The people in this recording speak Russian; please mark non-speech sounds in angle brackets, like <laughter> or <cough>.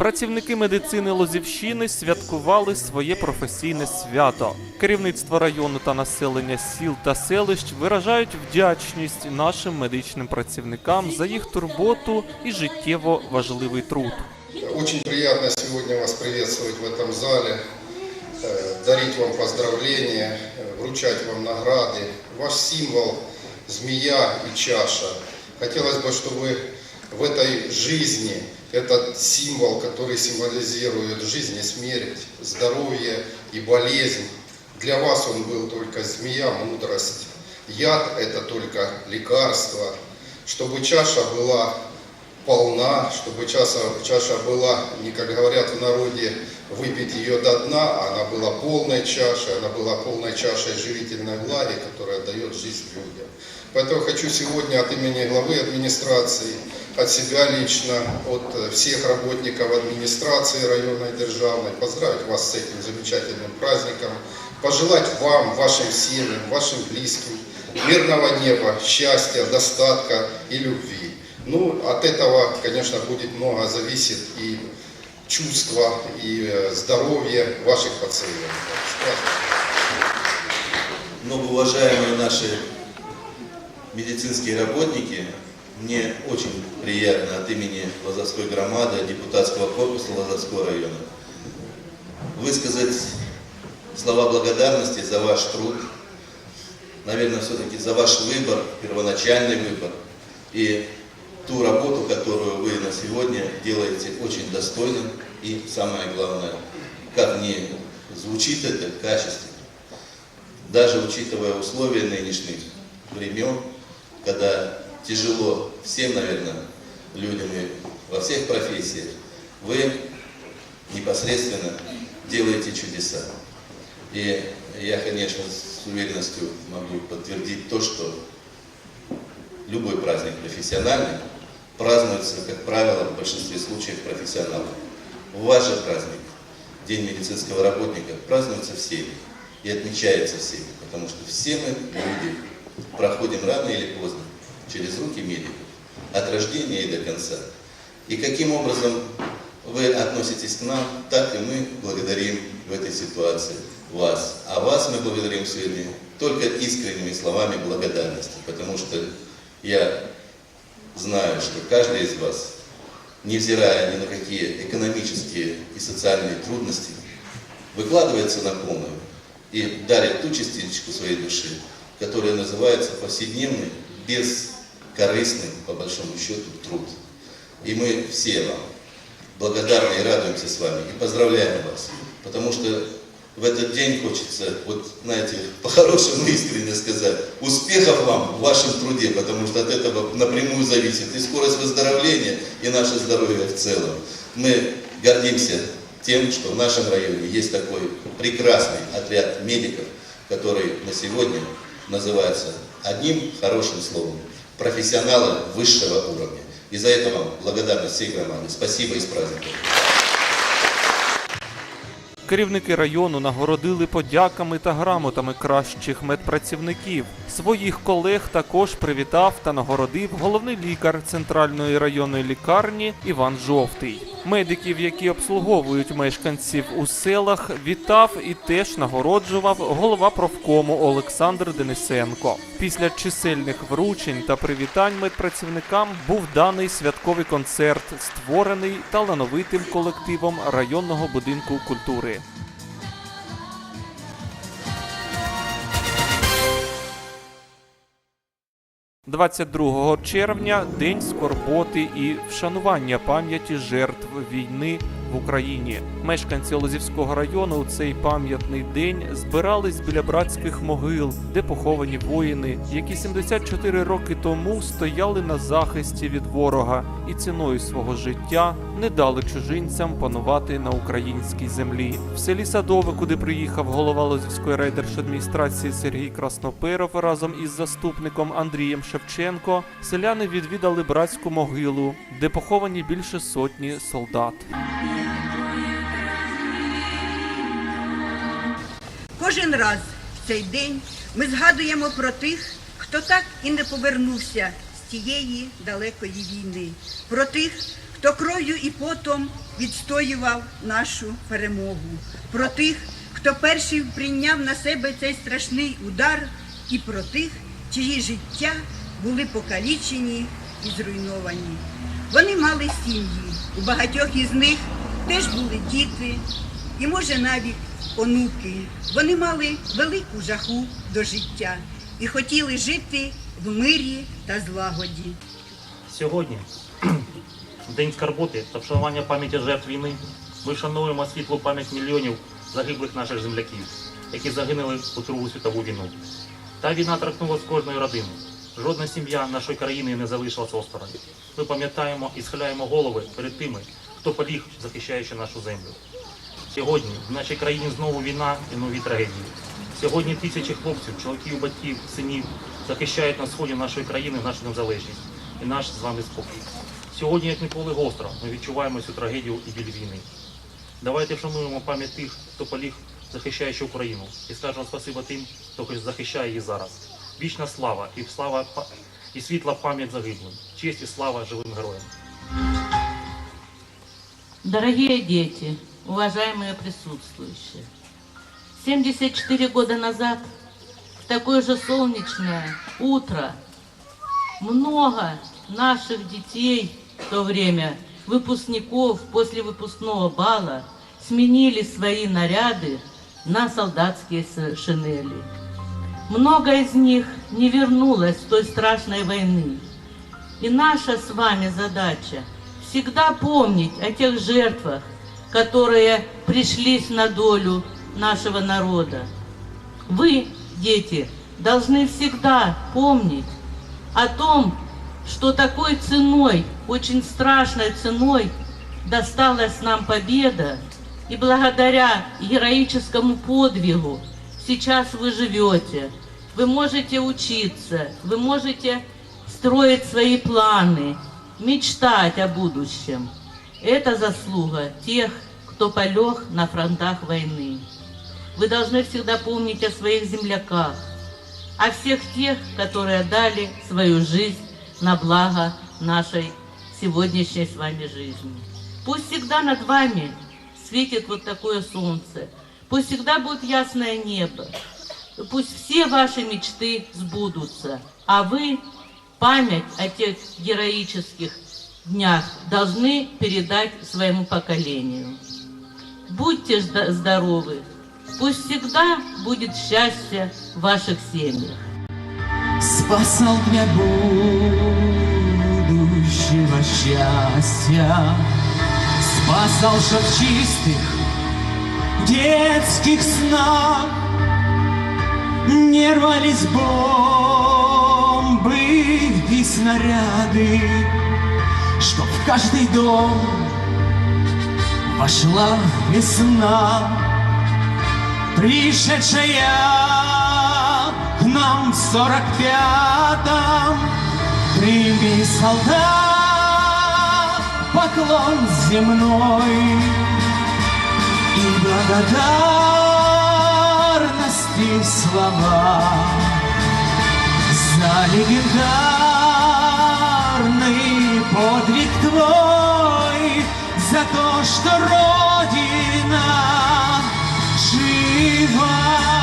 Працівники медицини Лозівщини святкували своє професійне свято. Керівництво району та населення сіл та селищ виражають вдячність нашим медичним працівникам за їх турботу і життєво важливий труд. Очень приятно сегодня вас приветствовать в этом зале, э, дарить вам поздравления, э, вручать вам награды. Ваш символ – змея и чаша. Хотелось бы, чтобы в этой жизни этот символ, который символизирует жизнь и смерть, здоровье и болезнь, для вас он был только змея, мудрость. Яд – это только лекарство. Чтобы чаша была полна, чтобы чаша, чаша была, не как говорят в народе, выпить ее до дна, а она была полной чашей, она была полной чашей живительной влаги, которая дает жизнь людям. Поэтому хочу сегодня от имени главы администрации, от себя лично, от э, всех работников администрации районной державной поздравить вас с этим замечательным праздником, пожелать вам, вашим семьям, вашим близким мирного неба, счастья, достатка и любви. Ну, от этого, конечно, будет много зависит и чувства, и э, здоровье ваших пациентов. Многоуважаемые наши медицинские работники, мне очень приятно от имени Лазовской громады, депутатского корпуса Лазовского района высказать слова благодарности за ваш труд, наверное, все-таки за ваш выбор, первоначальный выбор и ту работу, которую вы на сегодня делаете очень достойным и самое главное, как не звучит это качественно даже учитывая условия нынешних времен, когда тяжело всем, наверное, людям и во всех профессиях, вы непосредственно делаете чудеса. И я, конечно, с уверенностью могу подтвердить то, что любой праздник профессиональный празднуется, как правило, в большинстве случаев профессионалом. Ваш же праздник, День медицинского работника, празднуется всеми и отмечается всеми, потому что все мы, люди, проходим рано или поздно через руки медиков, от рождения и до конца. И каким образом вы относитесь к нам, так и мы благодарим в этой ситуации вас. А вас мы благодарим сегодня только искренними словами благодарности, потому что я знаю, что каждый из вас, невзирая ни на какие экономические и социальные трудности, выкладывается на полную и дарит ту частичку своей души, которая называется повседневный, бескорыстный, по большому счету, труд. И мы все вам благодарны и радуемся с вами, и поздравляем вас, потому что в этот день хочется, вот, знаете, по-хорошему искренне сказать, успехов вам в вашем труде, потому что от этого напрямую зависит и скорость выздоровления, и наше здоровье в целом. Мы гордимся тем, что в нашем районе есть такой прекрасный отряд медиков, который на сегодня называется одним хорошим словом профессионалы высшего уровня. И за это вам благодарность всей громады. Спасибо и с праздником Керівники району нагородили подяками та грамотами кращих медпрацівників. Своїх колег також привітав та нагородив головний лікар центральної районної лікарні Іван Жовтий. Медиків, які обслуговують мешканців у селах, вітав і теж нагороджував голова профкому Олександр Денисенко. Після чисельних вручень та привітань медпрацівникам був даний святковий концерт, створений талановитим колективом районного будинку культури. 22 червня День скорботи і вшанування пам'яті жертв війни в Україні. Мешканці Лозівського району у цей пам'ятний день збирались біля братських могил, де поховані воїни, які 74 роки тому стояли на захисті від ворога і ціною свого життя не дали чужинцям панувати на українській землі. В селі Садове, куди приїхав голова Лозівської райдержадміністрації Сергій Красноперов разом із заступником Андрієм Шевченко, селяни відвідали братську могилу, де поховані більше сотні солдат. Кожен раз в цей день ми згадуємо про тих, хто так і не повернувся з тієї далекої війни, про тих, хто кров'ю і потом відстоював нашу перемогу, про тих, хто перший прийняв на себе цей страшний удар, і про тих, чиї життя були покалічені і зруйновані. Вони мали сім'ї, у багатьох із них теж були діти, і може навіть онуки. Вони мали велику жаху до життя і хотіли жити в мирі та злагоді. Сьогодні, <clears throat> День скарботи та вшанування пам'яті жертв війни, ми вшановуємо світлу пам'ять мільйонів загиблих наших земляків, які загинули у Другу світову війну. Та війна торкнулася кожної родини. Жодна сім'я нашої країни не залишилась осторонь. Ми пам'ятаємо і схиляємо голови перед тими, хто поліг, захищаючи нашу землю. Сьогодні в нашій країні знову війна і нові трагедії. Сьогодні тисячі хлопців, чоловіків, батьків, синів захищають на сході нашої країни нашу незалежність і наш з вами спокій. Сьогодні, як ніколи гостро, ми відчуваємо цю трагедію і біль війни. Давайте вшануємо пам'ять тих, хто поліг, захищаючи Україну, і скажемо спасибо тим, хто захищає її зараз. Вічна слава і слава і світла пам'ять загиблим. Честь і слава живим героям. Дорогие дети, уважаемые присутствующие, 74 года назад, в такое же солнечное утро, много наших детей в то время, выпускников после выпускного бала, сменили свои наряды на солдатские шинели. Много из них не вернулось с той страшной войны. И наша с вами задача всегда помнить о тех жертвах, которые пришлись на долю нашего народа. Вы, дети, должны всегда помнить о том, что такой ценой, очень страшной ценой, досталась нам победа, и благодаря героическому подвигу сейчас вы живете, вы можете учиться, вы можете строить свои планы, мечтать о будущем. Это заслуга тех, кто полег на фронтах войны. Вы должны всегда помнить о своих земляках, о всех тех, которые дали свою жизнь на благо нашей сегодняшней с вами жизни. Пусть всегда над вами светит вот такое солнце, пусть всегда будет ясное небо, пусть все ваши мечты сбудутся, а вы память о тех героических днях должны передать своему поколению. Будьте здоровы, пусть всегда будет счастье в ваших семьях. спасал для будущего счастья, спасал в чистых детских снах, не рвались бомбы и снаряды, чтоб в каждый дом вошла весна пришедшая к нам в сорок пятом. Прими, солдат, поклон земной и благодарности слова за легендарный подвиг твой за то, что Родина жива.